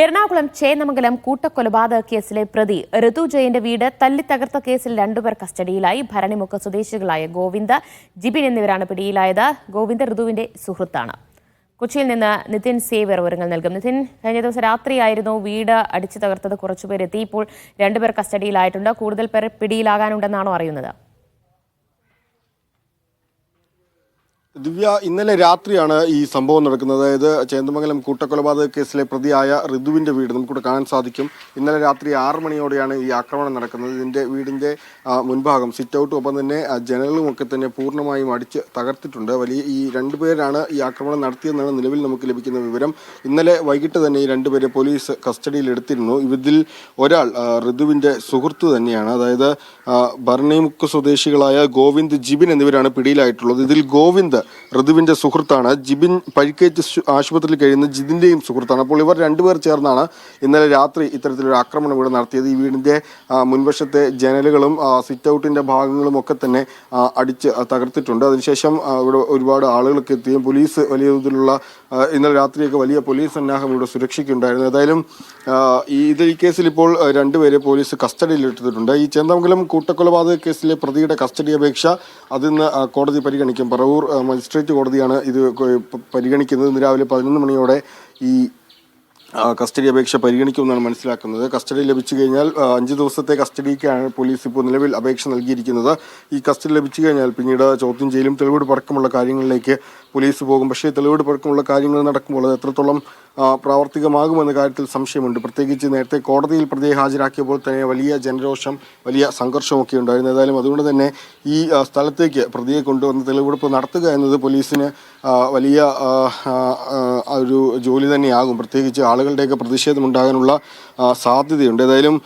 എറണാകുളം ചേന്നമംഗലം കൂട്ടക്കൊലപാതക കേസിലെ പ്രതി ഋതു ജയന്റെ വീട് തല്ലിത്തകർത്ത കേസിൽ രണ്ടുപേർ കസ്റ്റഡിയിലായി. ഭരണിമുഖ സ്വദേശികളായ ഗോവിന്ദ ജിബിൻ എന്നിവരാണ് പിടിയിലായത്. ഗോവിന്ദ ഋതുവിന്റെ സുഹൃത്താണ്. കൊച്ചിയിൽ നിന്ന് നിതിൻ സേവർ വിവരങ്ങൾ നൽകും. നിതിൻ കഴിഞ്ഞ ദിവസം രാത്രിയായിരുന്നു വീട് അടിച്ചു തകർത്തത്. കുറച്ചുപേരെത്തി ഇപ്പോൾ രണ്ടുപേർ കസ്റ്റഡിയിലായിട്ടുണ്ട്. കൂടുതൽ പേർ പിടിയിലാകാനുണ്ടെന്നാണോ അറിയുന്നത്? ദിവ്യ ഇന്നലെ രാത്രിയാണ് ഈ സംഭവം നടക്കുന്നത്. അതായത് ചേന്ദമംഗലം കൂട്ടക്കൊലപാതക കേസിലെ പ്രതിയായ ഋതുവിന്റെ വീട് നമുക്കിവിടെ കാണാൻ സാധിക്കും. ഇന്നലെ രാത്രി ആറ് മണിയോടെയാണ് ഈ ആക്രമണം നടക്കുന്നത്. ഇതിന്റെ വീടിന്റെ മുൻഭാഗം സിറ്റ് ഔട്ടും ഒപ്പം തന്നെ ജനലും ഒക്കെ തന്നെ പൂർണമായും അടിച്ച് തകർത്തിട്ടുണ്ട്. വലിയ ഈ രണ്ടുപേരാണ് ഈ ആക്രമണം നടത്തിയെന്നാണ് നിലവിൽ നമുക്ക് ലഭിക്കുന്ന വിവരം. ഇന്നലെ വൈകിട്ട് തന്നെ ഈ രണ്ടുപേരെ പോലീസ് കസ്റ്റഡിയിലെടുത്തിരുന്നു ഇതിൽ ഒരാൾ ഋതുവിന്റെ സുഹൃത്ത് തന്നെയാണ്. അതായത് ഭരണിമുക്ക് സ്വദേശികളായ ഗോവിന്ദ് ജിബിൻ എന്നിവരാണ് പിടിയിലായിട്ടുള്ളത്. ഇതിൽ ഗോവിന്ദ് ഋതുവിന്റെ സുഹൃത്താണ്. ജിബിൻ പരിക്കേറ്റ് ആശുപത്രിയിൽ കഴിയുന്ന ജിതിന്റെയും സുഹൃത്താണ്. അപ്പോൾ ഇവർ രണ്ടുപേർ ചേർന്നാണ് ഇന്നലെ രാത്രി ഇത്തരത്തിലൊരു ആക്രമണം ഇവിടെ നടത്തിയത്. ഈ വീടിന്റെ മുൻവശത്തെ ജനലുകളും സിറ്റ് ഔട്ടിന്റെ ഭാഗങ്ങളും ഒക്കെ തന്നെ അടിച്ച് തകർത്തിട്ടുണ്ട്. അതിനുശേഷം ഇവിടെ ഒരുപാട് ആളുകളൊക്കെ എത്തുകയും പോലീസ് വലിയ തോതിലുള്ള ഇന്നലെ രാത്രിയൊക്കെ വലിയ പോലീസ് സന്നാഹം ഇവിടെ സുരക്ഷയ്ക്കുണ്ടായിരുന്നു. ഏതായാലും ഇത് ഈ കേസിൽ ഇപ്പോൾ രണ്ടുപേരെ പോലീസ് കസ്റ്റഡിയിൽ എടുത്തിട്ടുണ്ട്. ഈ ചേന്ദമംഗലം കൂട്ടക്കൊലപാതക കേസിലെ പ്രതിയുടെ കസ്റ്റഡി അപേക്ഷ അതിന്ന് കോടതി പരിഗണിക്കും. പറവൂർ മജിസ്ട്രേറ്റ് കോടതിയാണ് ഇത് പരിഗണിക്കുന്നത്. ഇന്ന് രാവിലെ പതിനൊന്ന് മണിയോടെ ഈ കസ്റ്റഡി അപേക്ഷ പരിഗണിക്കുമെന്നാണ് മനസ്സിലാക്കുന്നത്. കസ്റ്റഡി ലഭിച്ചു കഴിഞ്ഞാൽ അഞ്ച് ദിവസത്തെ കസ്റ്റഡിക്കാണ് പോലീസ് ഇപ്പോൾ നിലവിൽ അപേക്ഷ നൽകിയിരിക്കുന്നത്. ഈ കസ്റ്റഡി ലഭിച്ചു കഴിഞ്ഞാൽ പിന്നീട് ചോദ്യം ചെയ്യലും തെളിവെടുപ്പ് അടക്കമുള്ള കാര്യങ്ങളിലേക്ക് പോലീസ് പോകും. പക്ഷേ തെളിവെടുപ്പ് അടക്കമുള്ള കാര്യങ്ങൾ നടക്കുമ്പോൾ അത് എത്രത്തോളം പ്രാവർത്തികമാകുമെന്ന കാര്യത്തിൽ സംശയമുണ്ട്. പ്രത്യേകിച്ച് നേരത്തെ കോടതിയിൽ പ്രതിയെ ഹാജരാക്കിയപ്പോൾ തന്നെ വലിയ ജനരോഷം വലിയ സംഘർഷമൊക്കെ ഉണ്ടായിരുന്നു. ഏതായാലും അതുകൊണ്ട് തന്നെ ഈ സ്ഥലത്തേക്ക് പ്രതിയെ കൊണ്ടുവന്ന് തെളിവെടുപ്പ് നടത്തുക എന്നത് പോലീസിന് വലിയ ഒരു ജോലി തന്നെയാകും. പ്രത്യേകിച്ച് ആളുകളുടെയൊക്കെ പ്രതിഷേധം ഉണ്ടാകാനുള്ള സാധ്യതയുണ്ട്. ഏതായാലും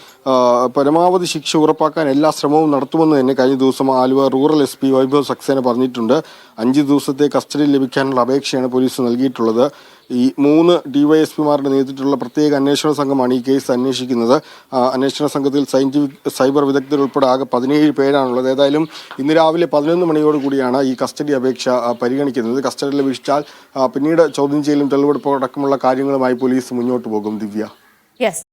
പരമാവധി ശിക്ഷ ഉറപ്പാക്കാൻ എല്ലാ ശ്രമവും നടത്തുമെന്ന് തന്നെ കഴിഞ്ഞ ദിവസം Aluva rural S P Vaibhav Saxena പറഞ്ഞിട്ടുണ്ട്. അഞ്ച് ദിവസത്തെ കസ്റ്റഡി ലഭിക്കാനുള്ള അപേക്ഷയാണ് പോലീസ് നൽകിയിട്ടുള്ളത്. ഈ മൂന്ന് ഡിവൈഎസ്പിമാരുടെ നേതൃത്വത്തിലുള്ള പ്രത്യേക അന്വേഷണ സംഘമാണ് ഈ കേസ് അന്വേഷിക്കുന്നത്. അന്വേഷണ സംഘത്തിൽ സയന്റിഫിക് സൈബർ വിദഗ്ധർ ഉൾപ്പെടെ ആകെ പതിനേഴ് പേരാണുള്ളത്. ഏതായാലും ഇന്ന് രാവിലെ പതിനൊന്ന് മണിയോട് കൂടിയാണ് ഈ കസ്റ്റഡി അപേക്ഷ പരിഗണിക്കുന്നത്. കസ്റ്റഡി ലഭിച്ചാൽ പിന്നീട് ചോദ്യം ചെയ്യലും തെളിവെടുപ്പും അടക്കമുള്ള കാര്യങ്ങളുമായി പോലീസ് മുന്നോട്ട് പോകും. ദിവ്യ. യെസ്